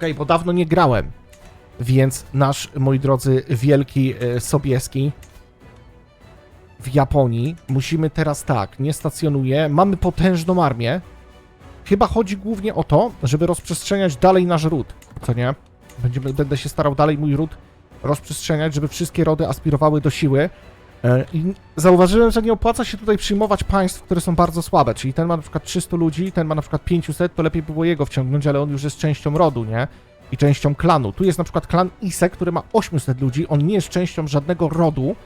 Okej, bo dawno nie grałem. Więc nasz, moi drodzy, wielki e, Sobieski w Japonii musimy teraz tak, nie stacjonuje, mamy potężną armię. Chyba chodzi głównie o to, żeby rozprzestrzeniać dalej nasz ród, co nie? Będziemy, będę się starał dalej mój ród rozprzestrzeniać, żeby wszystkie rody aspirowały do siły. E, I zauważyłem, że nie opłaca się tutaj przyjmować państw, które są bardzo słabe, czyli ten ma na przykład 300 ludzi, ten ma na przykład 500, to lepiej by było jego wciągnąć, ale on już jest częścią rodu, nie? I częścią klanu. Tu jest na przykład klan Ise, który ma 800 ludzi, on nie jest częścią żadnego rodu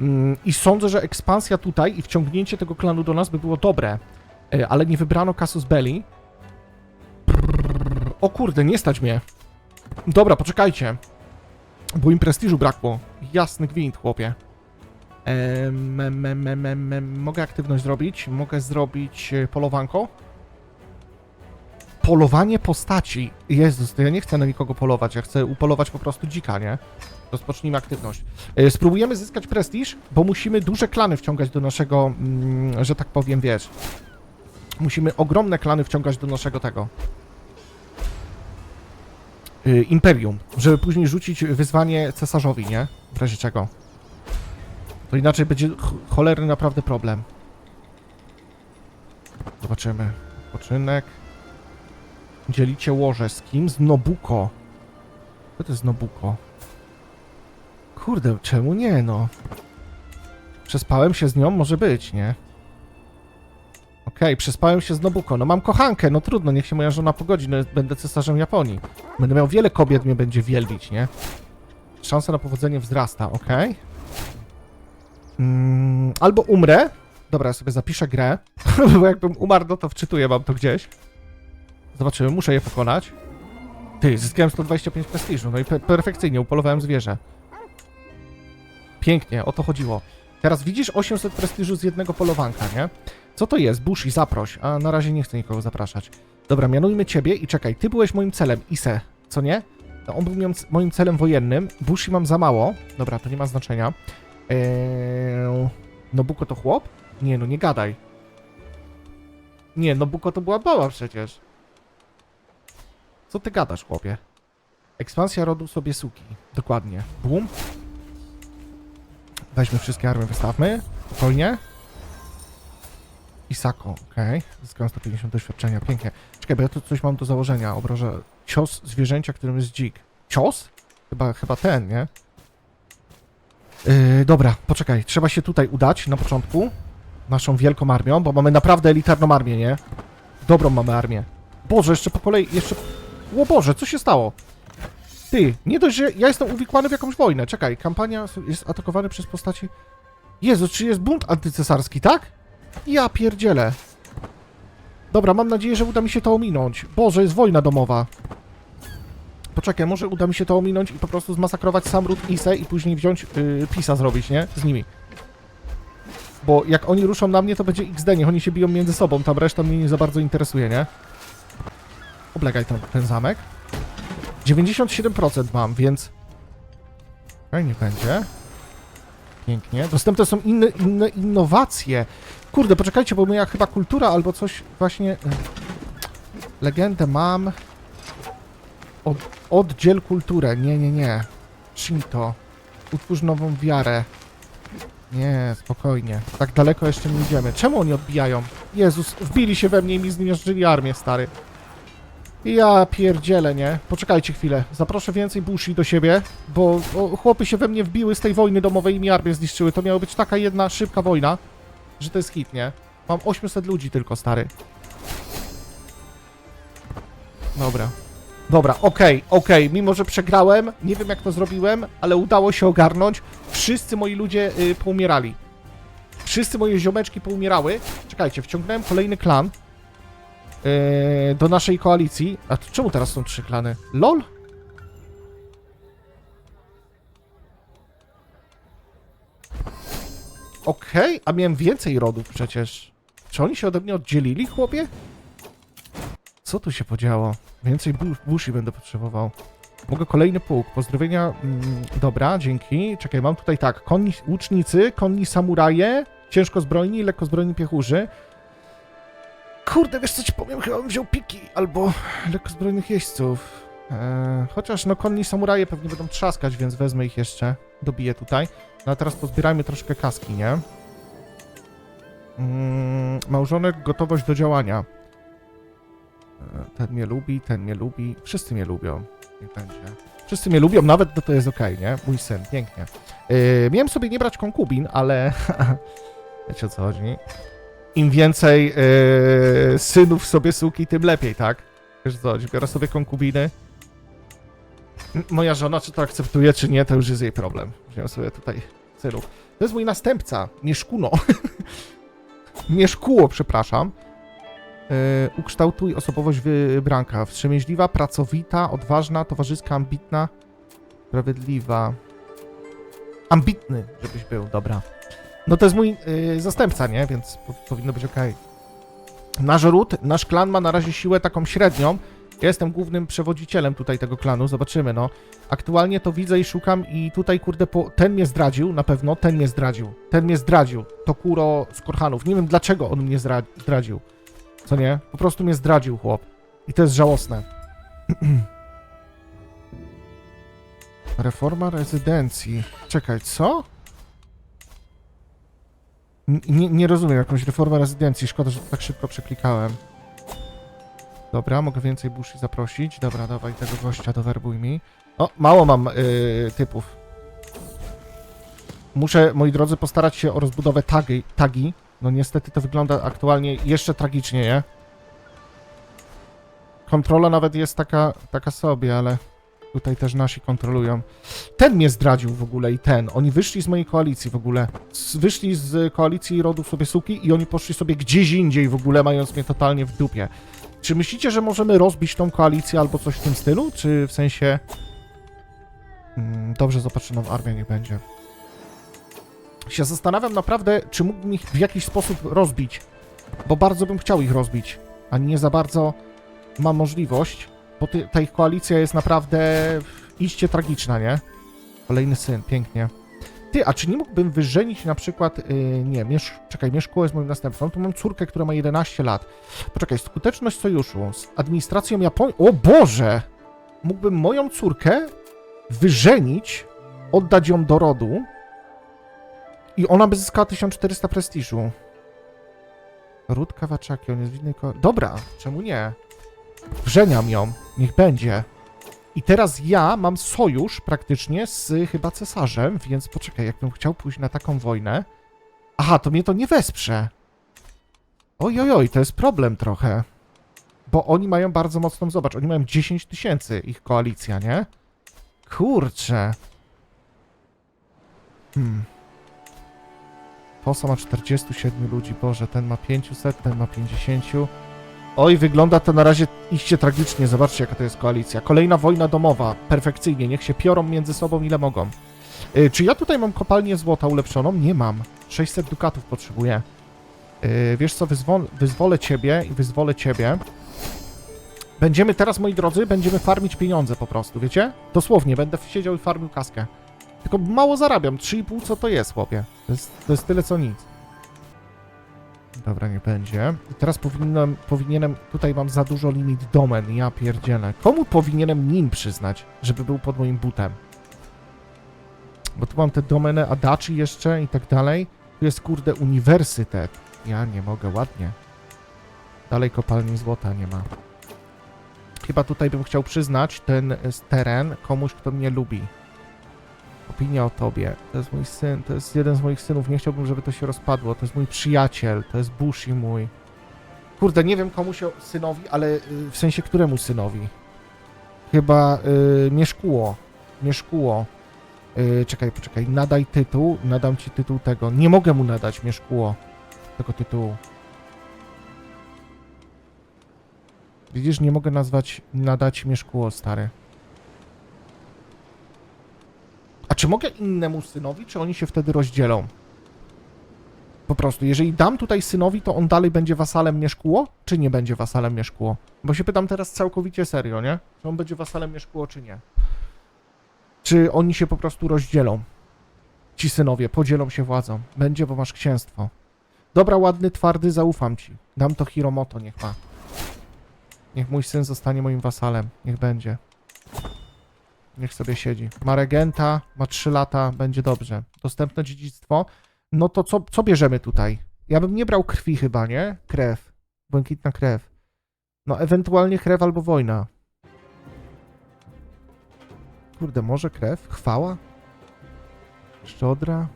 mm, i sądzę, że ekspansja tutaj i wciągnięcie tego klanu do nas by było dobre, E, ale nie wybrano Casus Belli. O kurde, nie stać mnie. Dobra, poczekajcie. Bo im prestiżu brakło. Jasny gwint, chłopie. Mogę aktywność zrobić. Mogę zrobić e, polowanko. Polowanie postaci. Jezus, to ja nie chcę na nikogo polować. Ja chcę upolować po prostu dzika, nie? Rozpocznijmy aktywność. E, Spróbujemy zyskać prestiż, bo musimy duże klany wciągać do naszego, mm, że tak powiem, wiesz. Musimy ogromne klany wciągać do naszego tego. y, Imperium, żeby później rzucić wyzwanie cesarzowi, nie? W razie czego. To inaczej będzie ch cholerny naprawdę problem. Zobaczymy. Odpoczynek. Dzielicie łoże z kim? Z Nobuko. Co to jest Nobuko? Kurde, czemu nie, no? Przespałem się z nią? Może być, nie? Okej, przespałem się z Nobuko. No mam kochankę, no trudno, niech się moja żona pogodzi, no będę cesarzem Japonii. Będę miał wiele kobiet, mnie będzie wielbić, nie? Szansa na powodzenie wzrasta, okej. Mm, albo umrę. Dobra, ja sobie zapiszę grę, bo jakbym umarł, no to wczytuję, mam to gdzieś. Zobaczymy, muszę je pokonać. Ty, zyskałem 125 prestiżu, no i pe perfekcyjnie, upolowałem zwierzę. Pięknie, o to chodziło. Teraz widzisz 800 prestiżu z jednego polowanka, nie? Co to jest? Bushi, zaproś. A na razie nie chcę nikogo zapraszać. Dobra, mianujmy ciebie i czekaj, ty byłeś moim celem, Ise, co nie? To on był moim celem wojennym. Bushi mam za mało. Dobra, to nie ma znaczenia. Eee... Nobuko to chłop? Nie, no nie gadaj. Nie, Nobuko to była bała przecież. Co ty gadasz, chłopie? Ekspansja rodu sobie suki. Dokładnie. Boom. Weźmy wszystkie armie, wystawmy. Spokojnie. Isako, okej. Zyskałem 150 doświadczenia, pięknie. Czekaj, bo ja tu coś mam do założenia. Obrożę cios zwierzęcia, którym jest dzik. Cios? Chyba, chyba ten, nie? Yy, dobra, poczekaj. Trzeba się tutaj udać na początku. Naszą wielką armią, bo mamy naprawdę elitarną armię, nie? Dobrą mamy armię. Boże, jeszcze po kolei, jeszcze... O Boże, co się stało? Ty, nie dość, że ja jestem uwikłany w jakąś wojnę. Czekaj, kampania jest atakowany przez postaci... Jezu, czy jest bunt antycesarski, tak? Ja pierdzielę. Dobra, mam nadzieję, że uda mi się to ominąć. Boże, jest wojna domowa. Poczekaj, może uda mi się to ominąć i po prostu zmasakrować sam ród Ise i później wziąć yy, Pisa zrobić, nie? Z nimi. Bo jak oni ruszą na mnie, to będzie XD, niech oni się biją między sobą, tam reszta mnie nie za bardzo interesuje, nie? Oblegaj ten, ten zamek. 97% mam, więc... Okej, nie będzie. Pięknie. Dostępne są inne, inne innowacje. Kurde, poczekajcie, bo moja chyba kultura albo coś właśnie... Legendę mam. Od, oddziel kulturę. Nie, nie, nie. Shinto. Utwórz nową wiarę. Nie, spokojnie. Tak daleko jeszcze nie idziemy. Czemu oni odbijają? Jezus, wbili się we mnie i mi zmiażdżyli armię, stary. Ja pierdzielę, nie? Poczekajcie chwilę. Zaproszę więcej bushi do siebie, bo o, chłopy się we mnie wbiły z tej wojny domowej i mi armię zniszczyły. To miała być taka jedna szybka wojna, że to jest hit, nie? Mam 800 ludzi tylko, stary. Dobra. Dobra, okej, okej. Mimo, że przegrałem, nie wiem jak to zrobiłem, ale udało się ogarnąć. Wszyscy moi ludzie y, poumierali. Wszyscy moje ziomeczki poumierały. Czekajcie, wciągnąłem kolejny klan yy, do naszej koalicji. A to czemu teraz są trzy klany? LOL? Okej, a miałem więcej rodów przecież. Czy oni się ode mnie oddzielili, chłopie? Co tu się podziało? Więcej bu- bushi będę potrzebował. Mogę kolejny pułk. Pozdrowienia. Mm, dobra, dzięki. Czekaj, mam tutaj tak. Konni łucznicy, konni samuraje, ciężko zbrojni, lekko zbrojni piechurzy. Kurde, wiesz co ci powiem? Chyba bym wziął piki albo lekkozbrojnych jeźdźców. E, chociaż no konni samuraje pewnie będą trzaskać, więc wezmę ich jeszcze. Dobiję tutaj. No a teraz pozbierajmy troszkę kaski, nie? Mm, małżonek, gotowość do działania. E, Ten mnie lubi, ten mnie lubi. Wszyscy mnie lubią. Niech będzie. Wszyscy mnie lubią, nawet to, jest okej, nie? Mój syn, pięknie. Yy, miałem sobie nie brać konkubin, ale wiecie o co chodzi. Im więcej yy, synów sobie suki, tym lepiej, tak? Wiesz co chodzi, biorę sobie konkubiny. Moja żona, czy to akceptuje, czy nie, to już jest jej problem. Wziąłem sobie tutaj synów. To jest mój następca, Mieszkuno. Mieszkuło, przepraszam. Yy, ukształtuj osobowość wybranka. Wstrzemięźliwa, pracowita, odważna, towarzyska, ambitna, sprawiedliwa. Ambitny, żebyś był, dobra. No to jest mój yy, zastępca, nie? Więc po, powinno być ok. Nasz ród, nasz klan ma na razie siłę taką średnią. Ja jestem głównym przewodzicielem tutaj tego klanu, zobaczymy, no. Aktualnie to widzę i szukam i tutaj, kurde, po... ten mnie zdradził, na pewno, ten mnie zdradził. Ten mnie zdradził. To Kuro z Korhanów. Nie wiem, dlaczego on mnie zdra zdradził. Co nie? Po prostu mnie zdradził chłop. I to jest żałosne. Reforma rezydencji. Czekaj, co? N- Nie, rozumiem, jakąś reformę rezydencji. Szkoda, że to tak szybko przeklikałem. Dobra, mogę więcej buszy zaprosić. Dobra, dawaj tego gościa, dowerbuj mi. O, mało mam yy, typów. Muszę, moi drodzy, postarać się o rozbudowę tagi, tagi. No niestety to wygląda aktualnie jeszcze tragicznie, nie? Kontrola nawet jest taka, taka sobie, ale tutaj też nasi kontrolują. Ten mnie zdradził w ogóle i ten. Oni wyszli z mojej koalicji w ogóle. Wyszli z koalicji rodów sobie suki i oni poszli sobie gdzieś indziej w ogóle, mając mnie totalnie w dupie. Czy myślicie, że możemy rozbić tą koalicję albo coś w tym stylu? Czy w sensie... Mm, dobrze, zobaczymy, armia niech będzie. Się zastanawiam naprawdę, czy mógłbym ich w jakiś sposób rozbić. Bo bardzo bym chciał ich rozbić, a nie za bardzo mam możliwość, bo ty, ta ich koalicja jest naprawdę iście tragiczna, nie? Kolejny syn, pięknie. Ty, a czy nie mógłbym wyżenić na przykład, yy, nie, Miesz, czekaj, Mieszko jest moim następcą, tu mam córkę, która ma 11 lat. Poczekaj, skuteczność sojuszu z administracją Japonii, o Boże! Mógłbym moją córkę wyżenić, oddać ją do rodu i ona by zyskała 1400 prestiżu. Ród Kawaczaki, on jest w innej ko- Dobra, czemu nie? Wrzeniam ją, niech będzie. I teraz ja mam sojusz praktycznie z chyba cesarzem, więc poczekaj, jakbym chciał pójść na taką wojnę. Aha, to mnie to nie wesprze. Oj, oj, oj, to jest problem trochę. Bo oni mają bardzo mocną, zobacz, oni mają 10 tysięcy, ich koalicja, nie? Kurczę. Hmm. Fosa ma 47 ludzi, Boże, ten ma 500, ten ma 50. Oj, wygląda to na razie iście tragicznie. Zobaczcie, jaka to jest koalicja. Kolejna wojna domowa. Perfekcyjnie. Niech się piorą między sobą ile mogą. Y, czy ja tutaj mam kopalnię złota ulepszoną? Nie mam. 600 dukatów potrzebuję. Y, wiesz co, wyzwol, wyzwolę ciebie i wyzwolę ciebie. Będziemy teraz, moi drodzy, będziemy farmić pieniądze po prostu, wiecie? Dosłownie, będę siedział i farmił kaskę. Tylko mało zarabiam. 3,5 co to jest, chłopie? To jest, to jest tyle co nic. Dobra, nie będzie. I teraz powinienem, powinienem, tutaj mam za dużo limit domen, ja pierdzielę. Komu powinienem nim przyznać, żeby był pod moim butem? Bo tu mam te domenę Adachi jeszcze i tak dalej. Tu jest, kurde, uniwersytet. Ja nie mogę, ładnie. Dalej kopalni złota nie ma. Chyba tutaj bym chciał przyznać ten y, teren komuś, kto mnie lubi. Opinia o tobie. To jest mój syn, to jest jeden z moich synów. Nie chciałbym, żeby to się rozpadło. To jest mój przyjaciel, to jest Bushi mój. Kurde, nie wiem komu się synowi, ale y, w sensie któremu synowi? Chyba y, Mieszkuło. Mieszkuło. Y, czekaj, poczekaj. Nadaj tytuł. Nadam ci tytuł tego. Nie mogę mu nadać Mieszkuło tego tytułu. Widzisz, nie mogę nazwać, nadać Mieszkuło, stary. A czy mogę innemu synowi, czy oni się wtedy rozdzielą? Po prostu, jeżeli dam tutaj synowi, to on dalej będzie wasalem Mieszkuło, czy nie będzie wasalem Mieszkuło? Bo się pytam teraz całkowicie serio, nie? Czy on będzie wasalem Mieszkuło, czy nie? Czy oni się po prostu rozdzielą? Ci synowie podzielą się władzą. Będzie, bo masz księstwo. Dobra, ładny, twardy, zaufam ci. Dam to Hiromoto, niech ma. Niech mój syn zostanie moim wasalem. Niech będzie. Niech sobie siedzi. Ma regenta, ma 3 lata, będzie dobrze. Dostępne dziedzictwo. No to co, co bierzemy tutaj? Ja bym nie brał krwi chyba, nie? Krew. Błękitna krew. No ewentualnie krew albo wojna. Kurde, może krew? Chwała? Szczodra?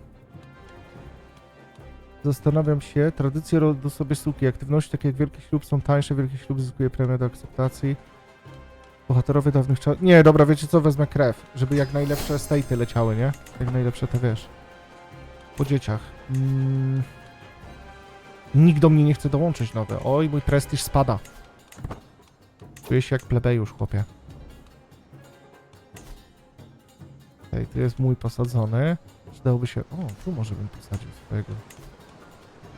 Zastanawiam się, tradycje rodu sobie sztuki, aktywności takie jak Wielki Ślub są tańsze, Wielki Ślub zyskuje premię do akceptacji. Bohaterowie dawnych czasów... Nie, dobra, wiecie co, wezmę krew, żeby jak najlepsze estate'y leciały, nie? Jak najlepsze to wiesz. Po dzieciach. Mm. Nikt do mnie nie chce dołączyć nowe. Oj, mój prestiż spada. Czuję się jak plebejusz, chłopie. Okej, tu jest mój posadzony. Przydałoby się... O, tu może bym posadził swojego.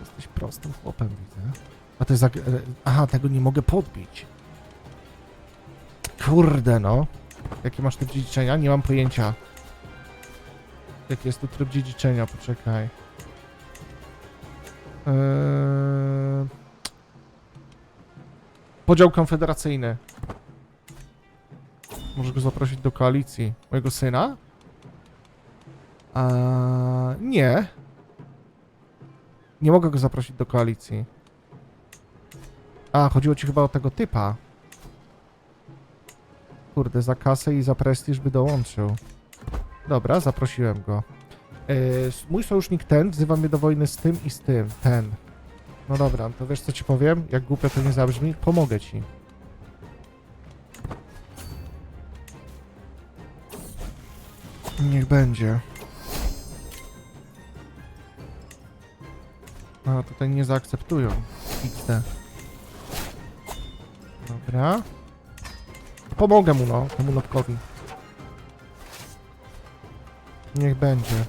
Jesteś prostym chłopem, widzę. A to jest... e, Aha, tego nie mogę podbić. Kurde, no. Jakie masz te dziedziczenia? Nie mam pojęcia. Jaki jest tu tryb dziedziczenia? Poczekaj. Eee... Podział konfederacyjny. Możesz go zaprosić do koalicji. Mojego syna? A, nie. Nie mogę go zaprosić do koalicji. A, chodziło ci chyba o tego typa. Kurde, za kasę i za prestiż by dołączył. Dobra, zaprosiłem go. Yy, mój sojusznik ten wzywa mnie do wojny z tym i z tym. Ten. No dobra, to wiesz co ci powiem? Jak głupio to nie zabrzmi, pomogę ci. Niech będzie. A, tutaj nie zaakceptują. XD. Dobra. Pomogę mu, no, temu nopkowi. Niech będzie.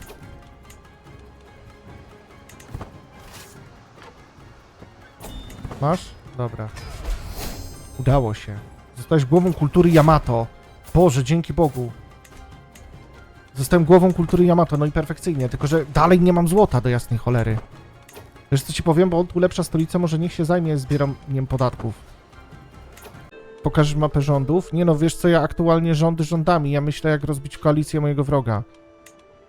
Masz? Dobra. Udało się. Zostałeś głową kultury Yamato. Boże, dzięki Bogu. Zostałem głową kultury Yamato, no i perfekcyjnie, tylko że dalej nie mam złota do jasnej cholery. Wiesz co ci powiem, bo on tu lepsza stolica, może niech się zajmie zbieraniem podatków. Pokażesz mapę rządów? Nie no, wiesz co, ja aktualnie rządy rządami, ja myślę jak rozbić koalicję mojego wroga.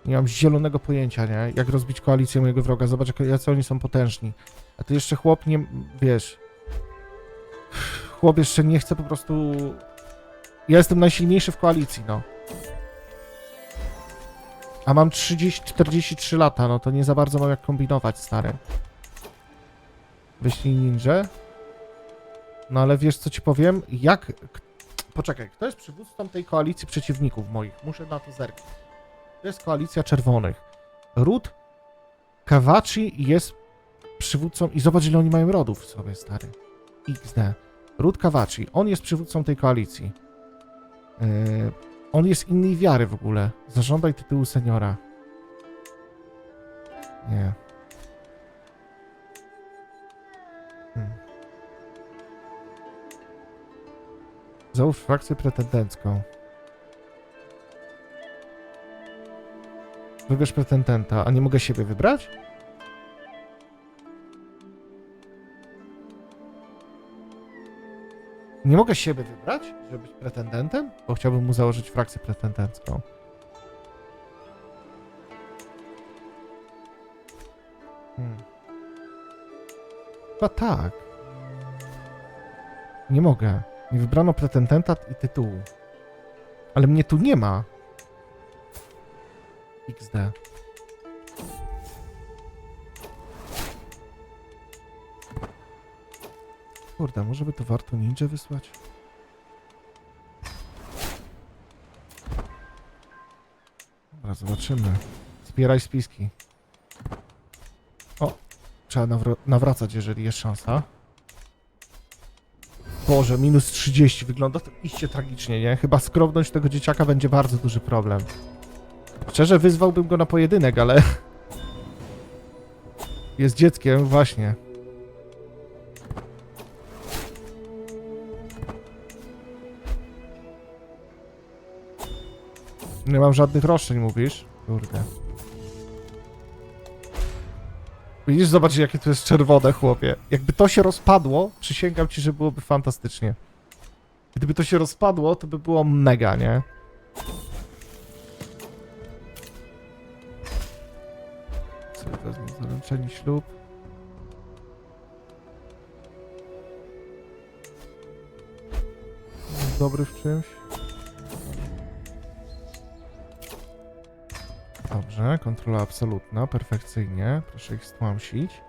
Nie mam zielonego pojęcia, nie? Jak rozbić koalicję mojego wroga, zobacz jacy oni są potężni. A ty jeszcze chłop nie, wiesz... Chłop jeszcze nie chce po prostu... Ja jestem najsilniejszy w koalicji, no. A mam 30, 43 lata, no to nie za bardzo mam jak kombinować, stary. Wyślij ninja. No ale wiesz co ci powiem? Jak... Poczekaj, kto jest przywódcą tej koalicji przeciwników moich? Muszę na to zerknąć. To jest koalicja czerwonych. Ród Kawachi jest przywódcą... I zobacz ile oni mają rodów w sobie, stary. XD. Ród Kawachi, on jest przywódcą tej koalicji. Yy, on jest innej wiary w ogóle. Zażądaj tytułu seniora. Nie. Załóż frakcję pretendencką. Wybierz pretendenta, a nie mogę siebie wybrać? Nie mogę siebie wybrać, żeby być pretendentem? Bo chciałbym mu założyć frakcję pretendencką. Hmm. Chyba tak. Nie mogę. Nie wybrano pretendenta i tytułu. Ale mnie tu nie ma. XD. Kurde, może by to warto ninja wysłać? Dobra, zobaczymy. Zbieraj spiski. O, trzeba nawr- nawracać, jeżeli jest szansa. Boże, minus 30. Wygląda to iście tragicznie, nie? Chyba skrobność tego dzieciaka będzie bardzo duży problem. Szczerze wyzwałbym go na pojedynek, ale... Jest dzieckiem, właśnie. Nie mam żadnych roszczeń, mówisz? Kurde. Widzisz, zobacz jakie to jest czerwone, chłopie. Jakby to się rozpadło, przysięgam ci, że byłoby fantastycznie. Gdyby to się rozpadło, to by było mega, nie? Co wezmę? Zaręczeni ślub. Dobry w czymś. Dobrze, kontrola absolutna, perfekcyjnie. Proszę ich stłamsić.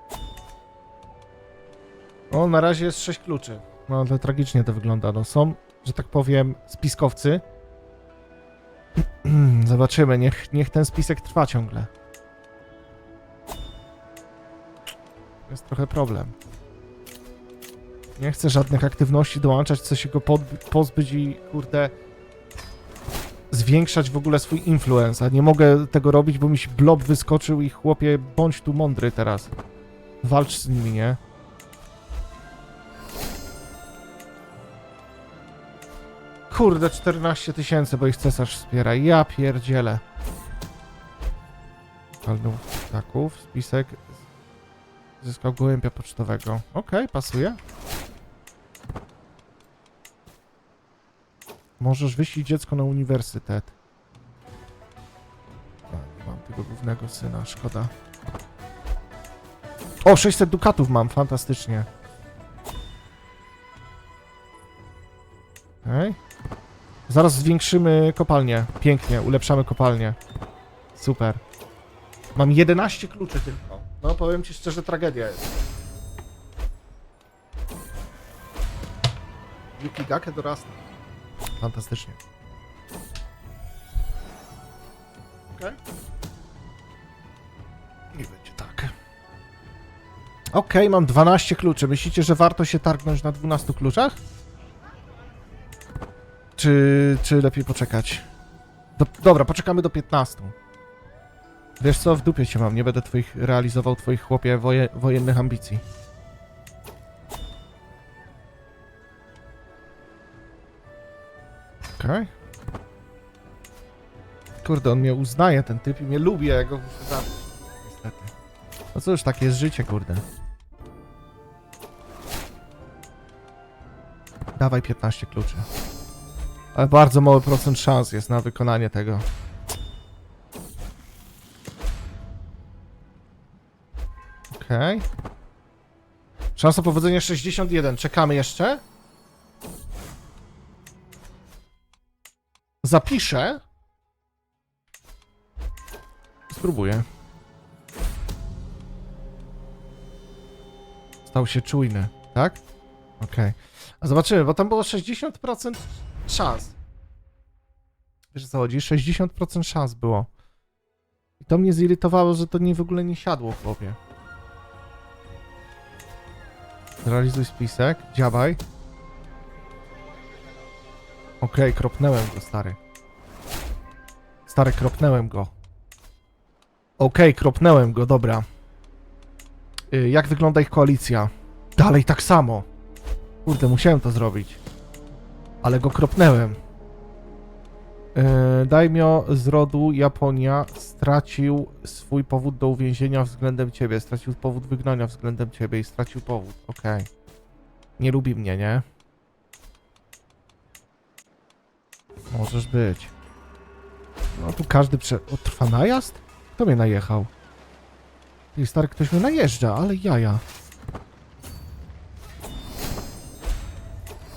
O, na razie jest 6 kluczy. No, ale tragicznie to wygląda. No, są, że tak powiem, spiskowcy. Zobaczymy, niech, niech ten spisek trwa ciągle. Jest trochę problem. Nie chcę żadnych aktywności dołączać, chcę się go pozbyć i kurde zwiększać w ogóle swój influence, nie mogę tego robić, bo mi się blob wyskoczył i chłopie, bądź tu mądry teraz. Walcz z nimi, nie? Kurde, 14 tysięcy, bo ich cesarz wspiera. Ja pierdzielę. Palnął ptaków, spisek. Zyskał gołębia pocztowego. Okej, pasuje. Możesz wyślić dziecko na uniwersytet. A, nie mam tego głównego syna, szkoda. O, 600 dukatów mam, fantastycznie. Okej. Zaraz zwiększymy kopalnię. Pięknie, ulepszamy kopalnię. Super. Mam 11 kluczy tylko. No, powiem ci szczerze, tragedia jest. Yukigake dorasta. Fantastycznie. Okej. I będzie tak. Okej, mam 12 kluczy. Myślicie, że warto się targnąć na 12 kluczach? Czy, czy lepiej poczekać? Do, dobra, poczekamy do 15. Wiesz co, w dupie cię mam, nie będę twoich realizował twoich chłopie woje, wojennych ambicji. Okej. Kurde, on mnie uznaje, ten typ, i mnie lubi, ja go muszę zabić. Niestety. No cóż, takie jest życie, kurde. Dawaj 15 kluczy. Ale bardzo mały procent szans jest na wykonanie tego. Okej. Szansa powodzenia 61. Czekamy jeszcze. Zapiszę. Spróbuję. Stał się czujny, tak? Okej. A zobaczymy, bo tam było 60% szans. Wiesz co chodzi? 60% szans było. I to mnie zirytowało, że to nie w ogóle nie siadło w głowie. Zrealizuj spisek. Działaj. Okej, kropnęłem go, stary. Stary, kropnęłem go. Okej, kropnęłem go, dobra. Y, jak wygląda ich koalicja? Dalej tak samo. Kurde, musiałem to zrobić. Ale go kropnęłem. Yy, Daimyo z rodu Japonia stracił swój powód do uwięzienia względem ciebie. Stracił powód wygnania względem ciebie i stracił powód. Okej. Nie lubi mnie, nie? Możesz być. No tu każdy prze... O, trwa najazd? Kto mnie najechał? Ty stary, ktoś mnie najeżdża, ale jaja.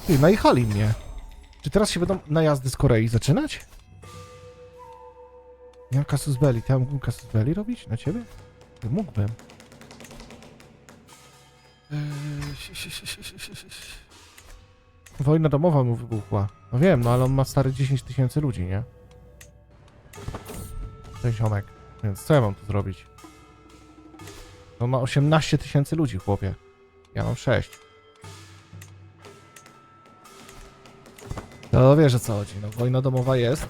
Ty, najechali mnie. Czy teraz się będą najazdy z Korei zaczynać? Mam kasus belli. To ja mógłbym kasus belli robić na ciebie? Nie mógłbym. Eee, Wojna domowa mu wybuchła. No wiem, no ale on ma stary 10 tysięcy ludzi, nie? Ten ziomek. Więc co ja mam tu zrobić? On ma 18 tysięcy ludzi, chłopie. Ja mam 6. No wiesz o co chodzi, no wojna domowa jest.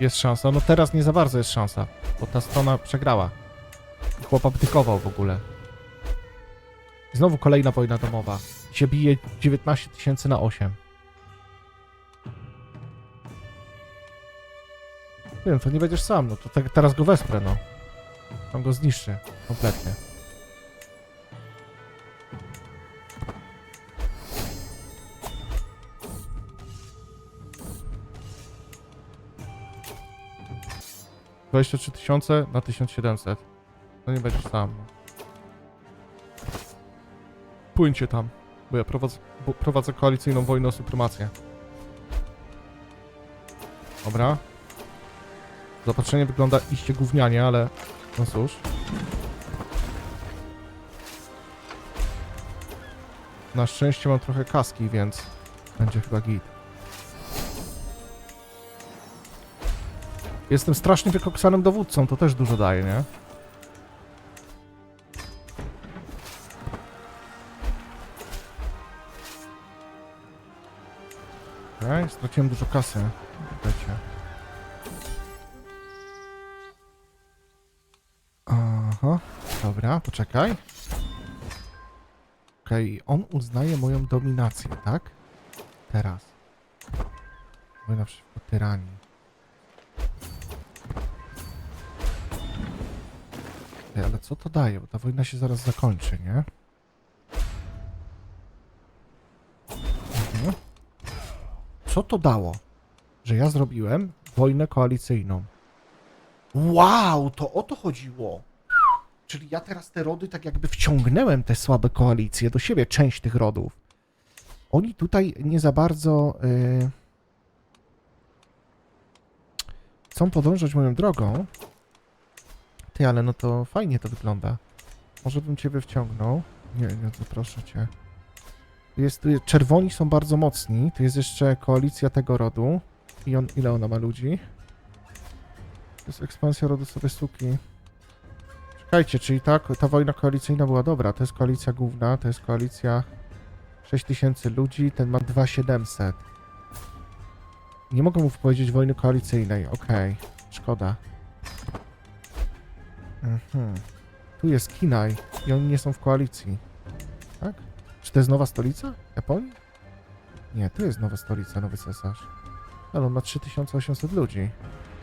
Jest szansa, no teraz nie za bardzo jest szansa, bo ta strona przegrała. Chłop abdykował w ogóle. Znowu kolejna wojna domowa. Się bije 19 tysięcy na 8. Wiem, to nie będziesz sam, no to te, teraz go wesprę, no. On go zniszczy kompletnie. 23 tysiące na 1700. No nie będziesz sam. Płyńcie tam, bo ja prowadzę, bo prowadzę koalicyjną wojnę o supremację. Dobra. Zapatrzenie wygląda iście gównianie, ale no cóż. Na szczęście mam trochę kaski, więc będzie chyba git. Jestem strasznie wykoksanym dowódcą, to też dużo daje, nie? Straciłem dużo kasy. Wiecie. Aha, dobra, poczekaj. Okej, on uznaje moją dominację, tak? Teraz. Wojna przeciwko tyranii. Ale co to daje? Bo ta wojna się zaraz zakończy, nie? Co to dało? Że ja zrobiłem wojnę koalicyjną. Wow, to o to chodziło. Czyli ja teraz te rody tak jakby wciągnąłem te słabe koalicje do siebie, część tych rodów. Oni tutaj nie za bardzo yy, chcą podążać moją drogą. Ty, ale no to fajnie to wygląda. Może bym ciebie wciągnął. Nie, nie, to proszę cię. Jest, jest, czerwoni są bardzo mocni. Tu jest jeszcze koalicja tego rodu. I on, ile ona ma ludzi? To jest ekspansja rodu sobie suki. Czekajcie, czyli ta, ta wojna koalicyjna była dobra. To jest koalicja główna, to jest koalicja 6000 ludzi, ten ma 2700. Nie mogę mu powiedzieć wojny koalicyjnej, okej. Szkoda. Mhm. Tu jest Kinaj i oni nie są w koalicji. Tak? Czy to jest nowa stolica Japonii? Nie, to jest nowa stolica, nowy cesarz. Ale on ma 3800 ludzi.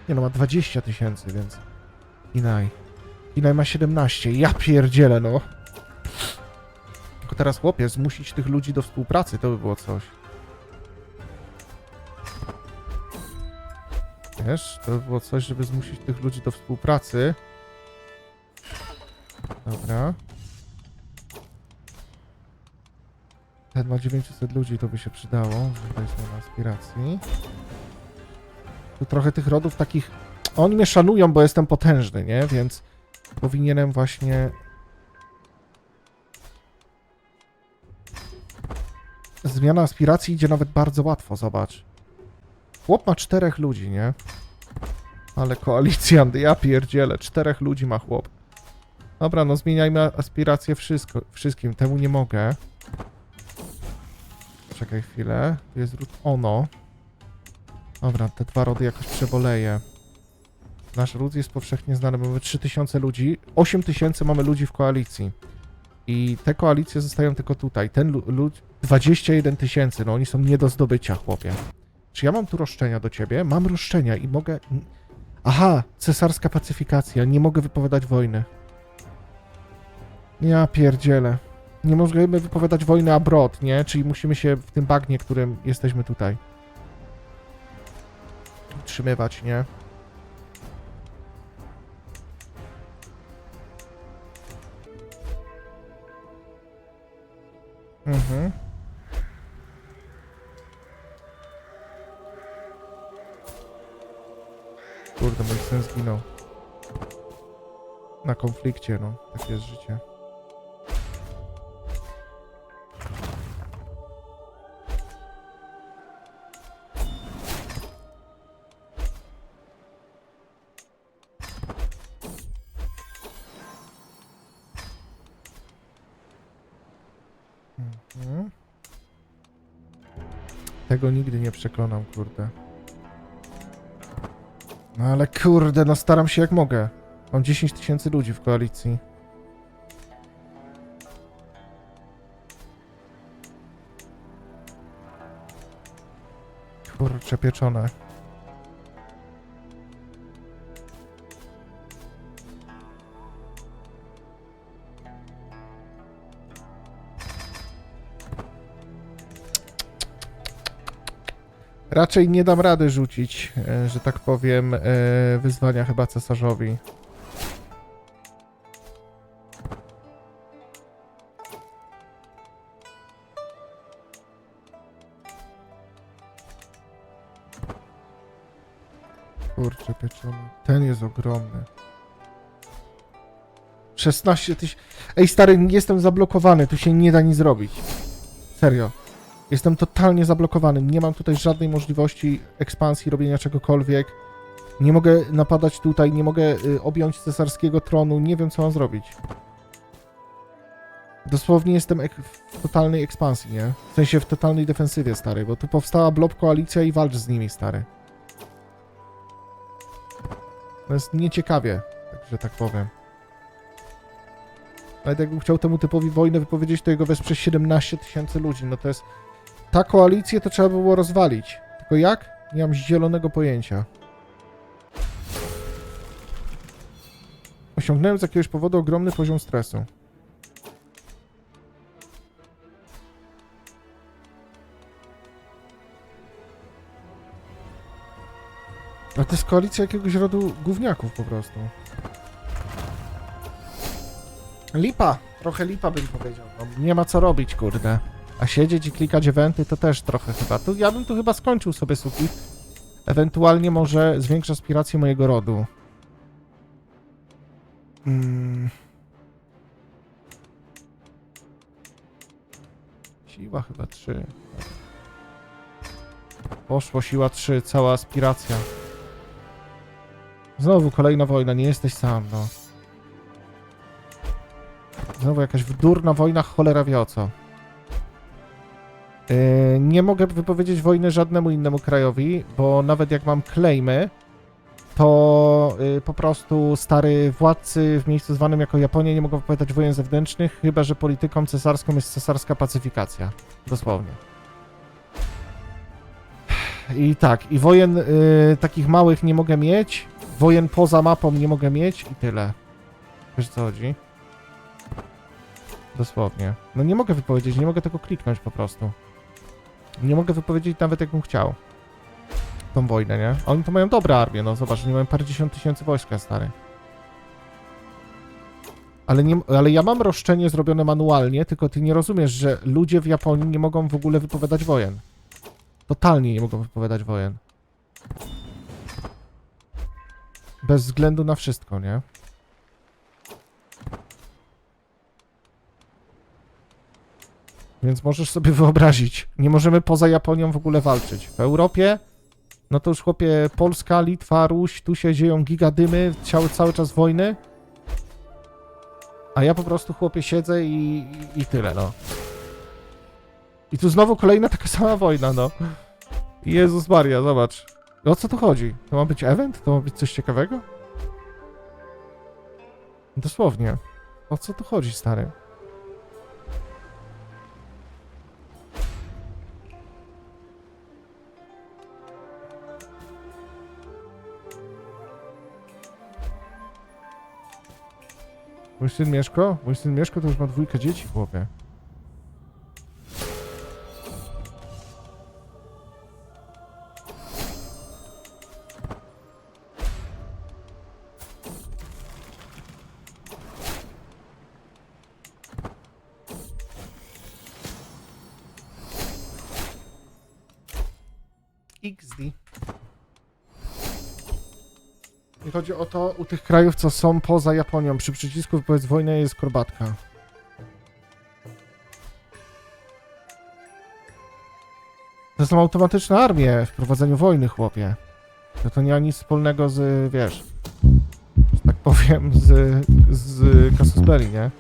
Nie no, ma 20 tysięcy, więc... Kinaj. Kinaj ma 17. Ja pierdzielę, no. Tylko teraz, chłopie, zmusić tych ludzi do współpracy, to by było coś. Wiesz, to by było coś, żeby zmusić tych ludzi do współpracy. Dobra. Ten ma 900 ludzi, to by się przydało, żeby wejść na aspiracji. Tu trochę tych rodów takich... Oni mnie szanują, bo jestem potężny, nie? Więc powinienem właśnie... Zmiana aspiracji idzie nawet bardzo łatwo, zobacz. Chłop ma czterech ludzi, nie? Ale koalicjant, ja pierdzielę, czterech ludzi ma chłop. Dobra, no zmieniajmy aspiracje wszystko, wszystkim, temu nie mogę. Czekaj chwilę, tu jest ród Ono. Dobra, te dwa rody jakoś przeboleje. Nasz ród jest powszechnie znany, mamy 3000 ludzi, 8000 mamy ludzi w koalicji. I te koalicje zostają tylko tutaj. Ten lu- lud 21 tysięcy, no oni są nie do zdobycia, chłopie. Czy ja mam tu roszczenia do ciebie? Mam roszczenia i mogę... Aha, cesarska pacyfikacja, nie mogę wypowiadać wojny. Ja pierdzielę. Nie możemy wypowiadać wojny abroad, nie? Czyli musimy się w tym bagnie, którym jesteśmy tutaj utrzymywać, nie? Mhm. Kurde, mój syn zginął. Na konflikcie, no. Takie jest życie. Tego nigdy nie przekonam, kurde. No ale kurde, no staram się jak mogę. Mam 10 tysięcy ludzi w koalicji. Kurcze pieczone. Raczej nie dam rady rzucić, e, że tak powiem, e, wyzwania chyba cesarzowi. Kurczę pieczony. Ten jest ogromny. 16 tysięcy. Ej stary, jestem zablokowany, tu się nie da nic zrobić. Serio. Jestem totalnie zablokowany. Nie mam tutaj żadnej możliwości ekspansji, robienia czegokolwiek. Nie mogę napadać tutaj, nie mogę y, objąć cesarskiego tronu. Nie wiem, co mam zrobić. Dosłownie jestem ek w totalnej ekspansji, nie? W sensie w totalnej defensywie, stary, bo tu powstała blob koalicja i walcz z nimi, stary. To jest nieciekawie, tak, że tak powiem. Nawet jakbym chciał temu typowi wojnę wypowiedzieć, to jego wesprze 17 tysięcy ludzi. No to jest... Ta koalicję to trzeba było rozwalić. Tylko jak? Nie mam zielonego pojęcia. Osiągnąłem z jakiegoś powodu ogromny poziom stresu. A to jest koalicja jakiegoś rodu gówniaków po prostu. Lipa, trochę lipa bym powiedział. No, nie ma co robić, kurde. A siedzieć i klikać eventy to też trochę chyba. Tu, ja bym tu chyba skończył sobie suki. Ewentualnie może zwiększa aspiracje mojego rodu. Mm. Siła chyba 3. Poszło siła 3, cała aspiracja. Znowu kolejna wojna, nie jesteś sam, no. Znowu jakaś durna wojna, cholera wie o co. Yy, nie mogę wypowiedzieć wojny żadnemu innemu krajowi, bo nawet jak mam claimy, to yy, po prostu stary władcy w miejscu zwanym jako Japonia nie mogą wypowiadać wojen zewnętrznych, chyba że polityką cesarską jest cesarska pacyfikacja. Dosłownie. I tak, i wojen yy, takich małych nie mogę mieć, wojen poza mapą nie mogę mieć i tyle. Wiesz co chodzi? Dosłownie. No nie mogę wypowiedzieć, nie mogę tego kliknąć po prostu. Nie mogę wypowiedzieć nawet jakbym chciał. Tą wojnę, nie? Oni to mają dobre armię, no zobacz, nie mają parędziesiąt tysięcy wojska, stary. Ale, nie, ale ja mam roszczenie zrobione manualnie, tylko ty nie rozumiesz, że ludzie w Japonii nie mogą w ogóle wypowiadać wojen. Totalnie nie mogą wypowiadać wojen. Bez względu na wszystko, nie? Więc możesz sobie wyobrazić, nie możemy poza Japonią w ogóle walczyć. W Europie, no to już chłopie, Polska, Litwa, Ruś, tu się dzieją gigadymy, cały, cały czas wojny. A ja po prostu chłopie siedzę i, i, tyle, no. I tu znowu kolejna taka sama wojna, no. Jezus Maria, zobacz. O co tu chodzi? To ma być event? To ma być coś ciekawego? Dosłownie. O co tu chodzi, stary? Mój syn Mieszko? Mój syn Mieszko to już ma dwójkę dzieci, chłopie. XD. I chodzi o to, u tych krajów, co są poza Japonią, przy przycisku wypowiedz wojnę jest korbatka. To są automatyczne armie w prowadzeniu wojny, chłopie. To to nie ma nic wspólnego z, wiesz, że tak powiem, z, z Casus Belli, nie?